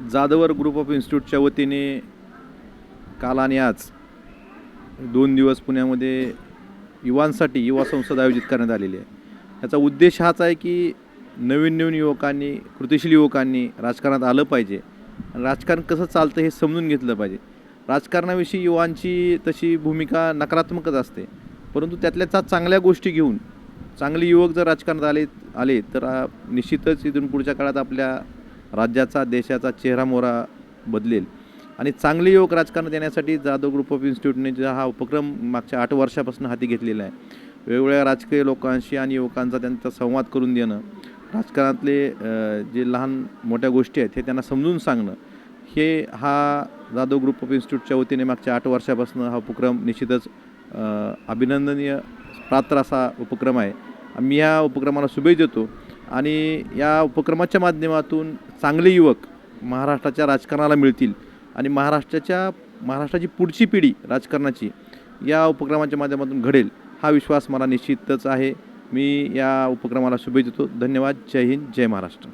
Jadhavar group of इन्स्टिट्यूटच्या वतीने काल आणि आज दोन दिवस पुण्यामध्ये युवांसाठी युवा संसद आयोजित करण्यात आलेली आहे. याचा उद्देश हाच आहे की नवीन नवीन युवकांनी कृतिशील युवकांनी राजकारणात आलं पाहिजे. आणि राजकारण कसं चालतं हे समजून घेतलं पाहिजे. राजकारणाविषयी युवांची तशी भूमिका नकारात्मकच असते. परंतु त्यातल्या त्या चांगल्या गोष्टी घेऊन चांगले युवक जर राजकारणात आले आले तर निश्चितच इथून पुढच्या काळात आपल्या राज्याचा देशाचा चेहरा मोहरा बदलेल. आणि चांगले युवक राजकारणात येण्यासाठी जाधव ग्रुप ऑफ इन्स्टिट्यूटने हा उपक्रम मागच्या आठ वर्षापासून हाती घेतलेला आहे. वेगवेगळ्या राजकीय लोकांशी आणि युवकांचा त्यांचा संवाद करून देणं राजकारणातले जे लहान मोठ्या गोष्टी आहेत हे त्यांना समजून सांगणं हे हा जाधव ग्रुप ऑफ इन्स्टिट्यूटच्या वतीने मागच्या आठ वर्षापासून हा उपक्रम निश्चितच अभिनंदनीय पात्र असा उपक्रम आहे. मी या उपक्रमाला शुभेच्छा देतो. आणि या उपक्रमाच्या माध्यमातून चांगले युवक महाराष्ट्राच्या राजकारणाला मिळतील आणि महाराष्ट्राच्या महाराष्ट्राची पुढची पिढी राजकारणाची या उपक्रमाच्या माध्यमातून घडेल हा विश्वास मला निश्चितच आहे. मी या उपक्रमाला शुभेच्छा देतो. धन्यवाद. जय हिंद. जय महाराष्ट्र.